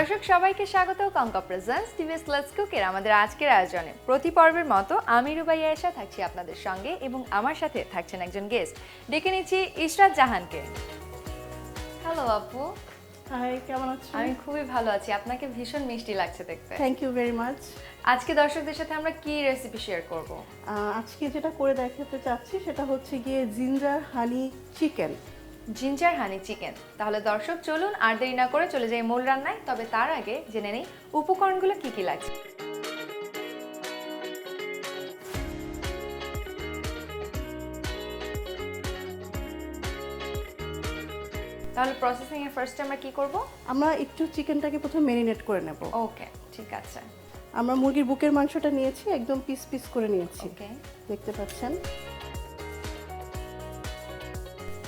দর্শক সবাইকে স্বাগত। কঙ্কা প্রেজেন্টস টিভিএস লেটস কুকের আমাদের আজকের আয়োজনে। প্রতি পর্বের মতো আমি রুবাইয়া এসা থাকছি আপনাদের সঙ্গে এবং আমার সাথে থাকছেন একজন গেস্ট ডেকে নিচ্ছি ইশরাত জাহানকে। হ্যালো আপু। হাই কেমন আছো আমি খুবই ভালো আছি। আপনাকে ভীষণ মিষ্টি লাগছে দেখতে। থ্যাংক ইউ ভেরি মাচ আজকে দর্শকদের সাথে আমরা কি রেসিপি শেয়ার করব? আজকে যেটা করে দেখাতে চাচ্ছি সেটা হচ্ছে গিয়ে ginger honey chicken ginger honey chicken. তাহলে দর্শক চলুন আর দেরি না করে চলে যাই মূল রান্নায়। তবে তার আগে জেনে নেই উপকরণগুলো কি কি লাগছে। তাহলে প্রসেসিং এর ফার্স্টে আমরা কি করব? আমরা একটু চিকেনটাকে প্রথমে মেরিনেট করে নেব। ওকে ঠিক আছে। আমরা মুরগির বুকের মাংসটা নিয়েছি একদম পিস পিস করে নিয়েছি। ওকে দেখতে পাচ্ছেন?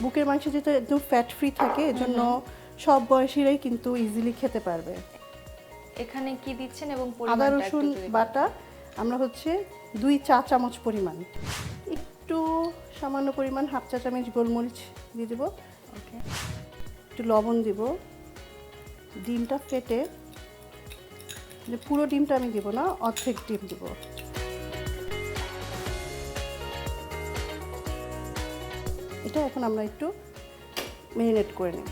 বুকের মাংস যেহেতু একদম ফ্যাট ফ্রি থাকে এজন্য সব বয়সীরাই কিন্তু ইজিলি খেতে পারবে। এখানে কি দিচ্ছেন এবং আদা রসুন বাটা আমরা হচ্ছে দুই চা চামচ পরিমাণ। একটু সামান্য পরিমাণ হাফ চা চামচ গোলমরিচ দিয়ে দেবো। ওকে। একটু লবণ দিব। ডিমটা ফেটে যে পুরো ডিমটা আমি দিব না অর্ধেক ডিম দিব। এটা এখন আমরা একটু মেরিনেট করে নেব।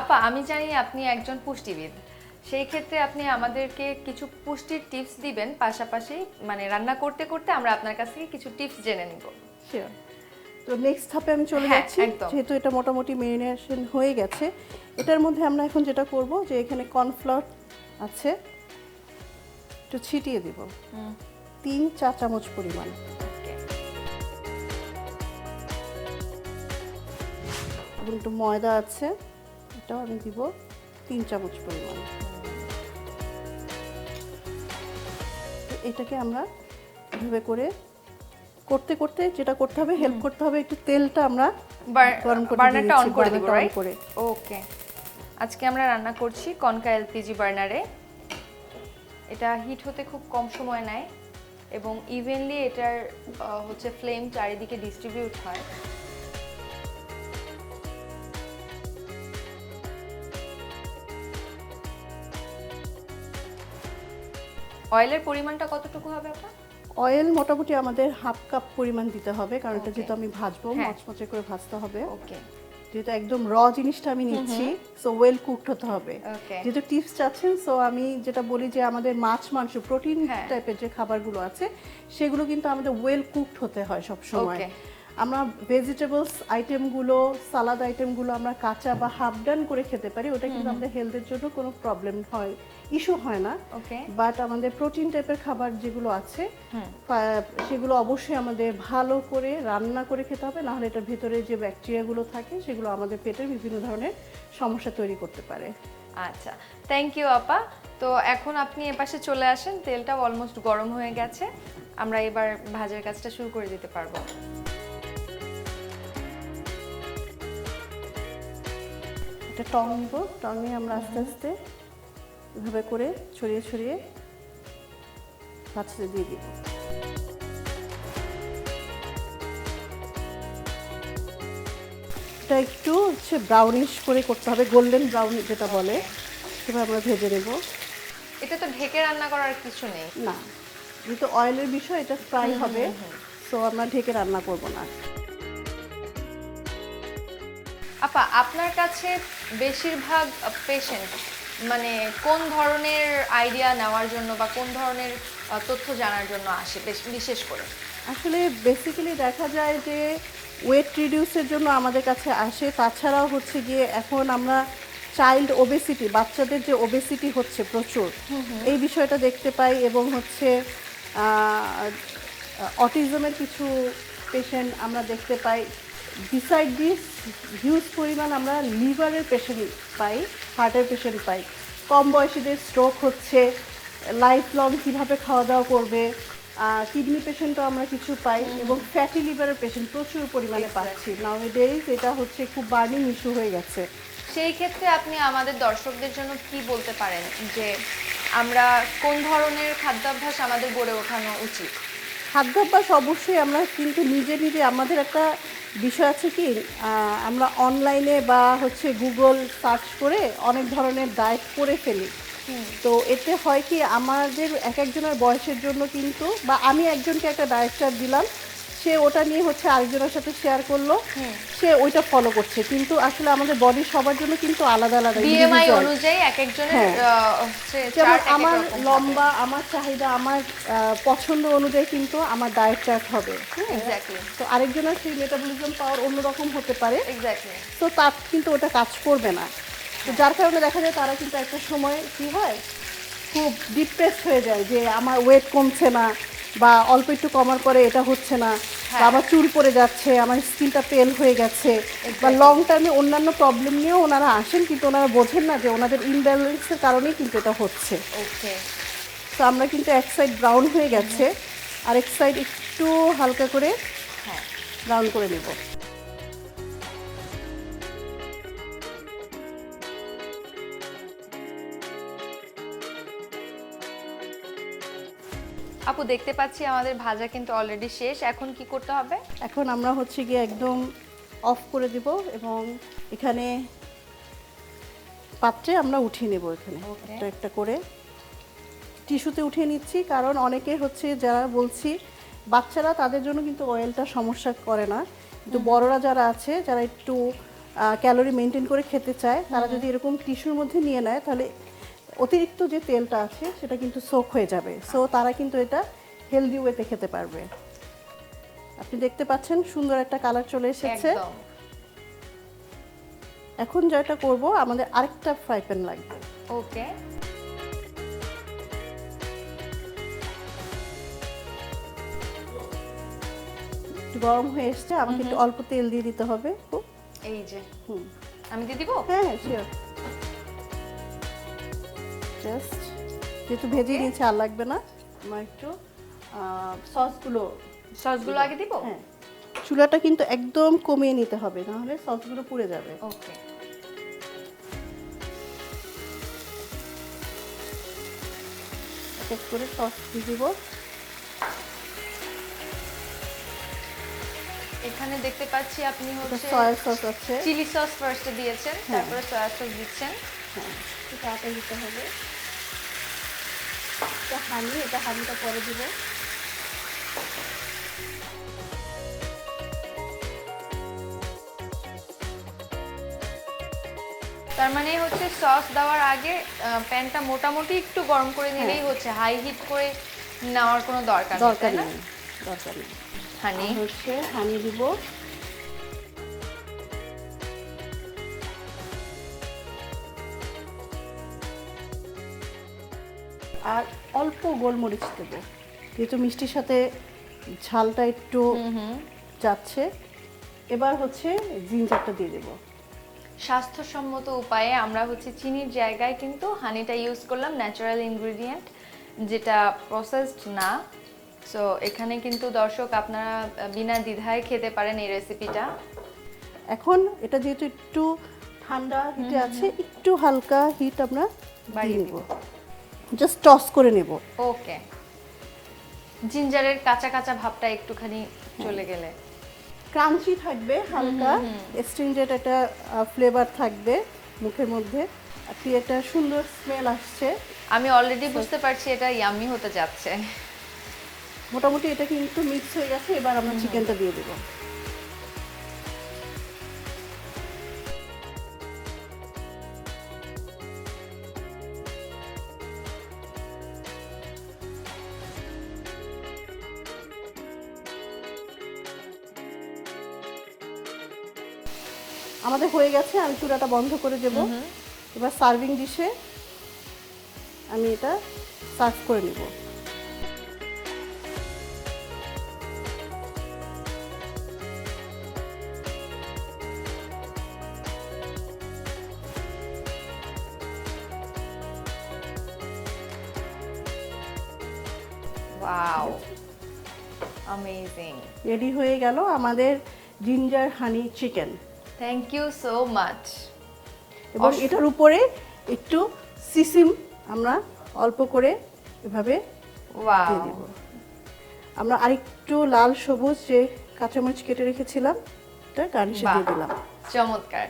আপা আমি জানি আপনি একজন পুষ্টিবিদ। সেই ক্ষেত্রে আপনি আমাদেরকে কিছু পুষ্টির টিপস দিবেন পাশাপাশি মানে রান্না করতে করতে আমরা আপনার কাছ থেকে কিছু টিপস জেনে নিব। তো নেক্সট ধাপে আমি চলে হ্যাঁ, যাচ্ছি। যেহেতু এটা মোটামুটি মেরিনেশন হয়ে গেছে এটার মধ্যে আমরা এখন যেটা করব যে এখানে কর্নফ্লাওয়ার আছে। একটু ছিটিয়ে দিব। তিন চা চামচ পরিমাণ। একটু ময়দা আছে এটাও আমি দিব তিন চামচ পরিমাণ। এটাকে আমরা এভাবে করে করতে করতে যেটা করতে হবে হেল্প করতে হবে একটু তেলটা আমরা গরম করে বার্নারটা অন করে দিব রাইট ওকে আজকে আমরা রান্না করছি কনকা এলপিজি বার্নারে। এটা হিট হতে খুব কম সময় নেয় এবং ইভেনলি এটার হচ্ছে ফ্লেম চারিদিকে ডিস্ট্রিবিউট হয়। অয়েলের পরিমাণটা কতটুকু হবে আপা অয়েল মোটামুটি আমাদের হাফ কাপ পরিমাণ দিতে হবে কারণ এটা যেহেতু আমি ভাজবো হ্যাঁ। মচমচে করে ভাজতে হবে। ওকে যেহেতু একদম র জিনিসটা আমি নিচ্ছি সো ওয়েল কুকড হতে হবে. যেহেতু টিপস চাচ্ছেন সো আমি যেটা বলি যে আমাদের মাছ মাংস প্রোটিন হ্যাঁ। টাইপের যে খাবারগুলো আছে সেগুলো কিন্তু আমাদের ওয়েল কুকড হতে হয় সব সময় Okay. আমরা ভেজিটেবলস আইটেমগুলো সালাদ আইটেমগুলো আমরা কাঁচা বা হাফ ডান করে খেতে পারি ওটা কিন্তু আমাদের হেলথের জন্য কোনো প্রবলেম হয় ইস্যু হয় না। ওকে বাট আমাদের প্রোটিন টাইপের খাবার যেগুলো আছে সেগুলো অবশ্যই আমাদের ভালো করে রান্না করে খেতে হবে নাহলে এটার ভেতরে যে ব্যাকটেরিয়াগুলো থাকে সেগুলো আমাদের পেটের বিভিন্ন ধরনের সমস্যা তৈরি করতে পারে। আচ্ছা থ্যাংক ইউ আপা। তো এখন আপনি এপাশে চলে আসেন তেলটাও অলমোস্ট গরম হয়ে গেছে আমরা এবার ভাজার কাজটা শুরু করে দিতে পারব। এটা টং নিব। টং নিয়ে আমরা আস্তে আস্তে এভাবে করে ছড়িয়ে ছড়িয়ে মাছটা দিয়ে দিব। এটা একটু হচ্ছে ব্রাউনিশ করে করতে হবে গোল্ডেন ব্রাউন যেটা বলে সেভাবে আমরা ভেজে নেব। এটা তো ঢেকে রান্না করার কিছু নেই। না যেহেতু অয়েলের বিষয় এটা ফ্রাই হবে সো আমরা ঢেকে রান্না করব না। আপা আপনার কাছে বেশিরভাগ পেশেন্ট মানে কোন ধরনের আইডিয়া নেওয়ার জন্য বা কোন ধরনের তথ্য জানার জন্য আসে বেশ- বিশেষ করে? আসলে বেসিক্যালি দেখা যায় যে ওয়েট রিডিউসের জন্য আমাদের কাছে আসে। তাছাড়াও হচ্ছে গিয়ে এখন আমরা চাইল্ড ওবেসিটি বাচ্চাদের যে ওবেসিটি হচ্ছে প্রচুর এই বিষয়টা দেখতে পাই এবং হচ্ছে অটিজমের কিছু পেশেন্ট আমরা দেখতে পাই। বিসাইড দিস হিউজ পরিমাণ আমরা লিভারের পেশেন্ট পাই হার্টের পেশেন্ট পাই। কম বয়সীদের স্ট্রোক হচ্ছে লাইফ লং কীভাবে খাওয়া দাওয়া করবে কিডনি পেশেন্টও আমরা কিছু পাই এবং ফ্যাটি লিভারের পেশেন্ট প্রচুর পরিমাণে পাচ্ছি। নাও ডেজ এটা হচ্ছে খুব বার্নিং ইস্যু হয়ে গেছে। সেই ক্ষেত্রে আপনি আমাদের দর্শকদের জন্য কি বলতে পারেন? যে আমরা কোন ধরনের খাদ্যাভ্যাস আমাদের গড়ে ওঠানো উচিত? খাদ্যাভ্যাস অবশ্যই আমরা কিন্তু নিজে নিজে আমাদের একটা বিষয় আছে কি আমরা অনলাইনে বা হচ্ছে গুগল সার্চ করে অনেক ধরনের ডায়েট করে ফেলি। তো এতে হয় কি আমাদের এক একজনের বয়সের জন্য কিন্তু বা আমি একজনকে একটা ডায়েটটা দিলাম সে ওটা নিয়ে হচ্ছে আরেকজনের সাথে শেয়ার করল। সে ওইটা ফলো করছে। কিন্তু আসলে আমাদের বডি সবার জন্য কিন্তু আলাদা আলাদা বিএমআই অনুযায়ী এক একজনের হ্যাঁ। যেমন আমার লম্বা আমার চাহিদা আমার পছন্দ অনুযায়ী কিন্তু আমার ডায়েট চার্ট হবে। হ্যাঁ। তো আরেকজনের সেই মেটাবলিজম পাওয়ার অন্যরকম হতে পারে। তো তার কিন্তু ওটা কাজ করবে না। তো যার কারণে দেখা যায় তারা কিন্তু একটা সময় কি হয় খুব ডিপ্রেসড হয়ে যায় যে আমার ওয়েট কমছে না। বা অল্প একটু কমার পরে এটা হচ্ছে না বা হ্যাঁ। আমার চুল পড়ে যাচ্ছে আমার স্কিনটা পেল হয়ে গেছে বা লং টার্মে অন্যান্য প্রবলেম নিয়েও ওনারা আসেন কিন্তু ওনারা বোঝেন না যে ওনাদের ইনব্যালেন্সের কারণেই কিন্তু এটা হচ্ছে। ওকে তো আমরা কিন্তু এক সাইড ব্রাউন হয়ে গেছে আর এক সাইড একটু হালকা করে হ্যাঁ। ব্রাউন করে নেব। আপু দেখতে পাচ্ছি আমাদের ভাজা কিন্তু অলরেডি শেষ। এখন কি করতে হবে? এখন আমরা হচ্ছে গিয়ে একদম অফ করে দিব এবং এখানে পাত্রে আমরা উঠিয়ে নেব এখানে। একটা একটা করে। টিস্যুতে উঠিয়ে নিচ্ছি কারণ অনেকে হচ্ছে যারা বলছি বাচ্চারা তাদের জন্য কিন্তু অয়েলটা সমস্যা করে না। কিন্তু বড়রা যারা আছে যারা একটু ক্যালোরি মেনটেন করে খেতে চায় তারা যদি এরকম টিস্যুর মধ্যে নিয়ে নেয় তাহলে অতিরিক্ত যে তেলটা আছে সেটা কিন্তু সোক হয়ে যাবে। সো তারা কিন্তু এটা হেলদি ওয়েতে খেতে পারবে। আপনি দেখতে পাচ্ছেন সুন্দর একটা কালার চলে এসেছে। এখন যেটা করব আমাদের আরেকটা ফ্রাই প্যান লাগবে। ওকে গরম হয়ে এসছে আমাকে একটু অল্প তেল দিয়ে দিতে হবে। খুব এই যে। হুম। আমি দিয়ে দিব? হ্যাঁ হ্যাঁ শিওর জাস্ট যেহেতু ভেজে. নিয়েছে আর লাগবে না। আমার একটু সসগুলো। সসগুলো আগে দিব? হ্যাঁ। চুলাটা কিন্তু একদম কমিয়ে নিতে হবে নাহলে সসগুলো পুড়ে যাবে। ওকে। করে সস দিয়ে দিব। এখানে দেখতে পাচ্ছি আপনি হচ্ছে সয়া সস আছে। চিলি সস ফার্স্টে দিয়েছেন হ্যাঁ। তারপরে সয়া সস দিচ্ছেন। হ্যাঁ। তাড়াতাড়ি দিতে হবে। এটা হানি এটা হানিটা পরে দিব। তার মানে হচ্ছে সস দেওয়ার আগে প্যানটা মোটামুটি একটু গরম করে নিলেই হচ্ছে হাই হিট করে নেওয়ার কোনো দরকার হ্যাঁ। দরকার নেই দরকার নেই। হানি। হচ্ছে হানি দিব। আর অল্প গোলমরিচ দেব। যেহেতু মিষ্টির সাথে ঝালটা একটু যাচ্ছে এবার হচ্ছে জিঞ্জারটা দিয়ে দেবো। স্বাস্থ্যসম্মত উপায়ে আমরা হচ্ছে চিনির জায়গায় কিন্তু হানিটা ইউজ করলাম ন্যাচারাল ইনগ্রিডিয়েন্ট যেটা প্রসেসড না। সো এখানে কিন্তু দর্শক আপনারা বিনা দ্বিধায় খেতে পারেন এই রেসিপিটা এখন এটা যেহেতু একটু ঠান্ডা হিটে আছে একটু হালকা হিট আমরা বাড়িয়ে দিয়ে নেব জাস্ট টস করে নেব। ওকে জিঞ্জারের কাঁচা কাঁচা ভাবটা একটুখানি চলে গেলে। ক্রাঞ্চি থাকবে হালকা। স্ট্রিংজেট একটা ফ্লেভার থাকবে মুখের মধ্যে। আর কি একটা সুন্দর স্মেল আসছে। আমি অলরেডি বুঝতে পারছি এটা ইয়ামি হতে যাচ্ছে। মোটামুটি এটা কিন্তু মিক্স হয়ে গেছে। এবার আমরা চিকেনটা দিয়ে দেবো। হয়ে গেছে আমি চূড়াটা বন্ধ করে দেবো। এবার সার্ভিং ডিশে আমি এটা সার্ভ করে নেব। ওয়াও অ্যামেজিং রেডি হয়ে গেল আমাদের ginger honey chicken thank you so much এবং এটার উপরে একটু সিসিম আমরা অল্প করে এভাবে ওয়াও দিয়ে দিব। আমরা আরেকটু লাল সবুজ যে কাঁচামরিচ কেটে রেখেছিলাম একটা গার্নিশে। দিয়ে দিলাম। চমৎকার।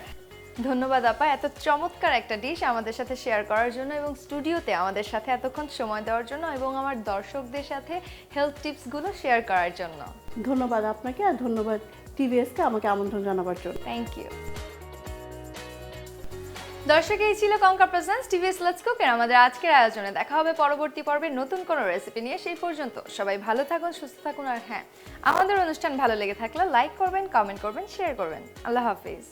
ধন্যবাদ আপা এত চমৎকার একটা ডিশ আমাদের সাথে শেয়ার করার জন্য এবং স্টুডিওতে আমাদের সাথে এতক্ষণ সময় দেওয়ার জন্য এবং আমার দর্শকদের সাথে হেলথ টিপসগুলো শেয়ার করার জন্য। ধন্যবাদ আপনাকে আর ধন্যবাদ টিভিএসকে আমাকে আমন্ত্রণ জানাবার জন্য। থ্যাংক ইউ দর্শক, এই ছিল কঙ্কা প্রেজেন্স টিভিএস লেটস কুকের আমাদের আজকের আয়োজনে। দেখা হবে পরবর্তী পর্বে নতুন কোনো রেসিপি নিয়ে। সেই পর্যন্ত সবাই ভালো থাকুন, সুস্থ থাকুন আর হ্যাঁ আমাদের অনুষ্ঠান ভালো লেগে থাকলে লাইক করবেন কমেন্ট করবেন শেয়ার করবেন। আল্লাহ হাফিজ।